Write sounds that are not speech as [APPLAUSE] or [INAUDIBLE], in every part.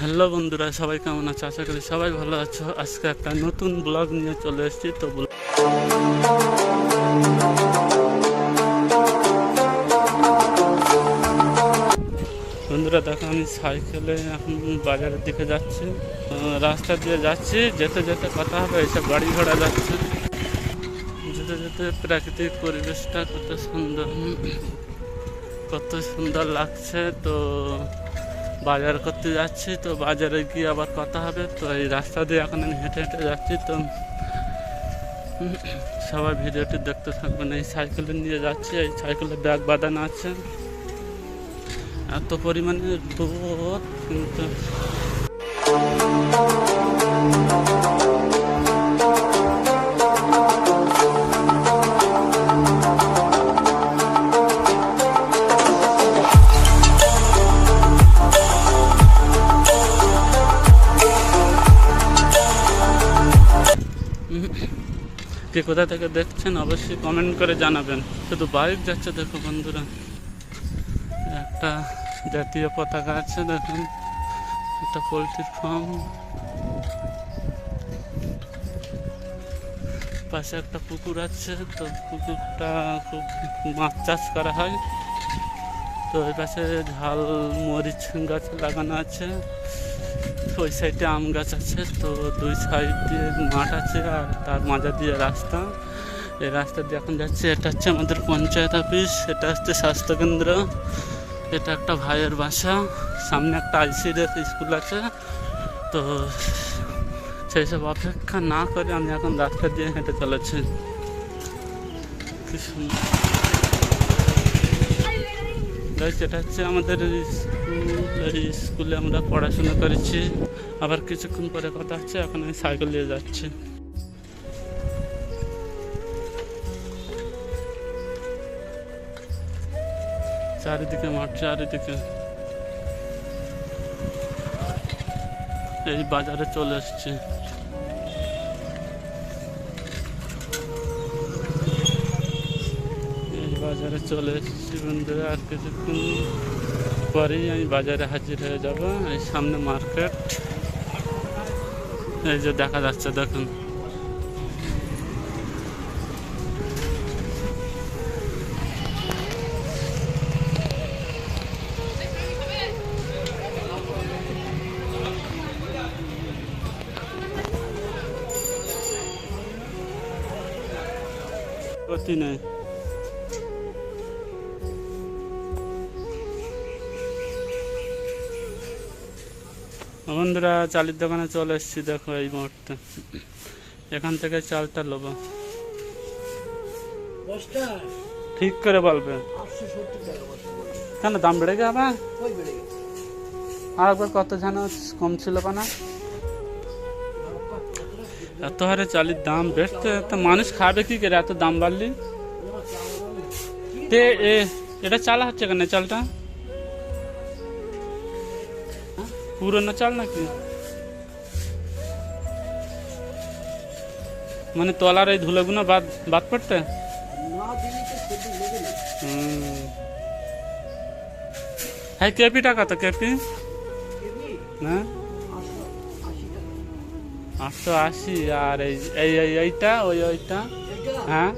Hello বন্ধুরা, সবাই কেমন আছো? আশা করি সবাই ভালো আছো। আজকে একটা নতুন ব্লগ নিয়ে চলে এসেছি। তো বন্ধুরা, দেখো আমি সাইকেলে এখন বাজারের দিকে যাচ্ছি। রাস্তা দিয়ে যাচ্ছি, যেতে যেতে কথা হবে এইসব গাড়ি ঘোড়া যাচ্ছে। যেতে যেতে প্রাকৃতিক পরিবেশটা কত সুন্দর কত সুন্দর লাগছে। তো বাজার করতে যাচ্ছি, তো বাজারে গিয়ে আবার কথা হবে। তো এই রাস্তা দিয়ে এখন আমি হেঁটে হেঁটে যাচ্ছি, তো সবাই ভিডিওটি দেখতে থাকবেন। এই সাইকেলে নিয়ে যাচ্ছি, এই সাইকেলে ব্যাগ বাঁধানো আছে। এত পরিমাণে রোদ কিন্তু কে কোথা থেকে দেখছেন অবশ্যই কমেন্ট করে জানাবেন। শুধু বাইক যাচ্ছে দেখো বন্ধুরা। একটা জাতীয় পতাকা আছে, দেখুন। একটা পোলট্রির ফার্ম পাশে একটা পুকুর আছে, তো পুকুরটা খুব মাছ চাষ করা হয়। তো ওই পাশে ঝাল মরিচ গাছ লাগানো আছে। ওই সাইডে আম গাছ আছে, তো দুই সাইড দিয়ে মাঠ আছে আর তার মাঝা দিয়ে রাস্তা। এই রাস্তা দিয়ে এখন যাচ্ছে, এটা হচ্ছে আমাদের পঞ্চায়েত অফিস এটা হচ্ছে স্বাস্থ্যকেন্দ্র এটা একটা ভাইয়ের বাসা, সামনে একটা আইসিডি স্কুল আছে। তো সেই সব অপেক্ষা না করে আমি এখন রাস্তা দিয়ে হেঁটে চলেছি। কি সুন্দর। এটা হচ্ছে আমাদের স্কুল স্কুলে আমরা পড়াশোনা করেছি। আবার কিছুক্ষণ পরে কথা হচ্ছে, এখন আমি সাইকেল নিয়ে যাচ্ছি। চারিদিকে মাঠ, চারিদিকে। এই বাজারে চলে এসছি। বাজারে চলে এসেছি বন্ধুরা, আর কিছুক্ষণ পরেই আমি বাজারে হাজির হয়ে যাব, এই সামনে মার্কেট। এই যে দেখা যাচ্ছে, দেখুন। গতি নেই। বন্ধুরা, চালের দোকানে চলে এসেছি, দেখো এই মুহূর্তে। এখান থেকে চালটা লোবো। ঠিক করে বলবে। কেন, দাম বেড়ে গেছে আবার? আর একবার কত যেন কম ছিল পানা এত হারে চালের দাম বেড়তে তো মানুষ খাবে কি করে? এত দাম বাড়লি? এটা চালা হচ্ছে কেন চালটা? পুরনো চাল নাকি? মানে তলার এই ধুলোগুলো বাদ বাদ পড়তে। হ্যাঁ কেপি টাকা তো, কেপি? হ্যাঁ? আটশো আশি আটশো আর এই এই এই, এইটা, ওই, ওইটা? হ্যাঁ?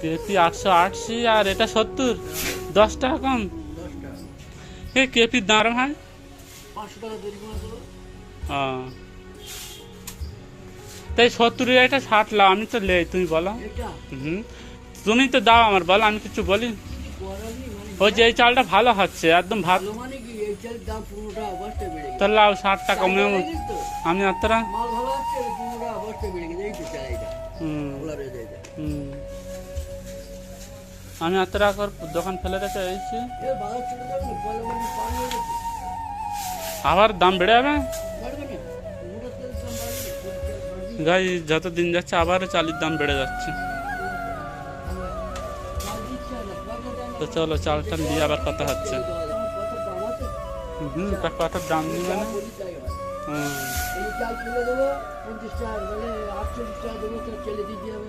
কেপি আটশো আশি, আর এটা সত্তর। দশ টাকা কম। এ কেপির দাম হয় তাই সত্তর এটা ষাট লাও আমি তো লে তুমি বলো। হুম। তুমি তো দাও আমার বলো আমি কিছু বলি। ওই যে এই চালটা ভালো হচ্ছে একদম ভালো মানে কি? এই চালের দাম পনেরো টাকা বস্তা বেড়ে গেছে। তো? লাও ষাট টাকা চাল আমি এই এটা হুম। হুম। আমি এত করে, দোকান ফেলে রেখে এসেছি চলে আবার দাম বেড়ে যাবে? গাই, যত দিন যাচ্ছে আবারও চালের দাম বেড়ে যাচ্ছে। তো চলো চালটা নিয়ে আবার কথা হচ্ছে। হুম, তা কত দাম নিবে না? হুম। চাল দিয়ে দিয়ে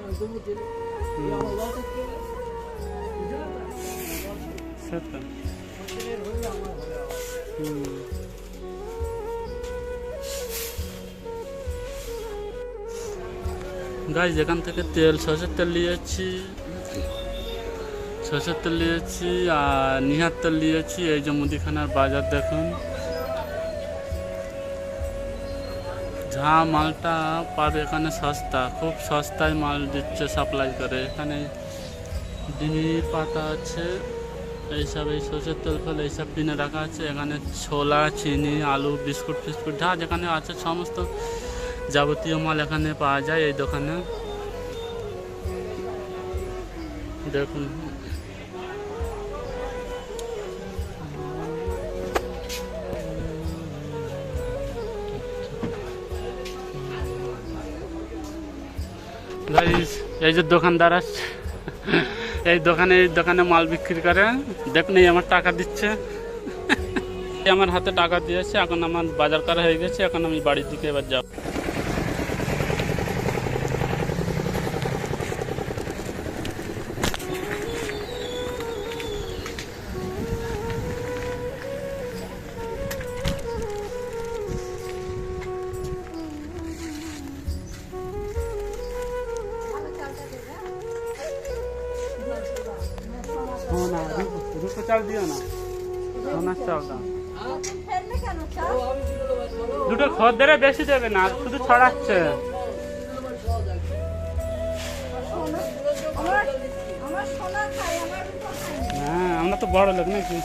গাছ যেখান থেকে তেল সরষের তেল নিয়েছি। সরষের তেল নিয়েছি আর নিহার তেল নিয়েছি। এই যে মুদিখানার বাজার দেখুন। যা মালটা পাবে এখানে সস্তা, খুব সস্তায় মাল দিচ্ছে সাপ্লাই করে। এখানে ডিমি পাতা আছে, এইসব, এই সরষের তেল ফেল এইসব কিনে রাখা আছে। এখানে ছোলা, চিনি, আলু, বিস্কুট ফিস্কুট যা যেখানে আছে সমস্ত যাবতীয় মাল এখানে পাওয়া যায় এই দোকানে। দেখুন। এই যে দোকানদার আছে এই দোকানে এই দোকানে মাল বিক্রি করে। দেখুন এই আমার টাকা দিচ্ছে। [LAUGHS] আমার হাতে টাকা দিয়েছে, এখন আমার বাজার করা হয়ে গেছে, এখন আমি বাড়ির দিকে এবার যাব। চাল দিও না। সোনার চাল দাও। ফেললে কেন চা দুটো খদ্দেরে বেশি দেবে না শুধু ছড়াচ্ছে। হ্যাঁ আমরা তো বড় লোক নাকি?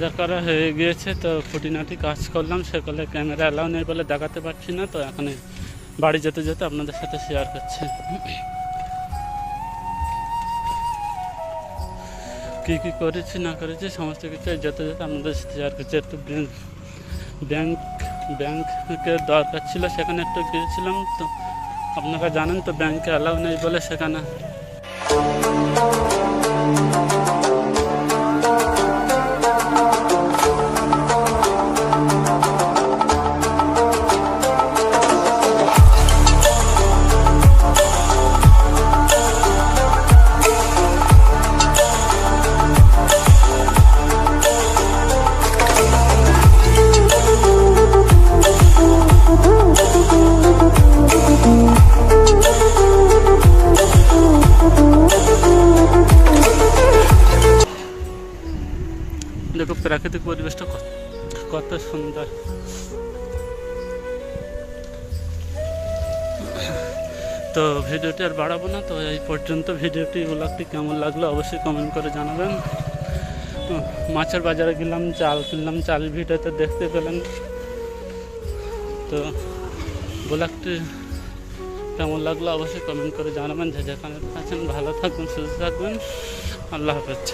বাজার করা হয়ে গিয়েছে, তো খুঁটিনাটি কাজ করলাম। সেগুলো ক্যামেরা অ্যালাউ নেই বলে দেখাতে পারছি না, তো এখন বাড়ি যেতে যেতে আপনাদের সাথে শেয়ার করছি। কী কী করেছি, না করেছি, সমস্ত কিছু যেতে যেতে আপনাদের সাথে শেয়ার করছি। একটু ব্যাংক ব্যাংক, ব্যাংকের দরকার ছিল, সেখানে একটু গিয়েছিলাম, তো আপনারা জানেন তো ব্যাংকে অ্যালাউ নেই বলে সেখানে। প্রাকৃতিক পরিবেশটা কত সুন্দর। তো ভিডিওটি আর বাড়াবো না, তো এই পর্যন্ত ভিডিওটি, ব্লগটি কেমন লাগল অবশ্যই কমেন্ট করে জানাবেন। মাছের বাজারে গেলাম, চাল কিনলাম, চাল ভিডিওতে দেখতে পেলেন। তো ব্লগটি কেমন লাগল অবশ্যই কমেন্ট করে জানাবেন। যে যেখানে আছেন, ভালো থাকবেন, সুস্থ থাকবেন। আল্লাহ হাফেজ।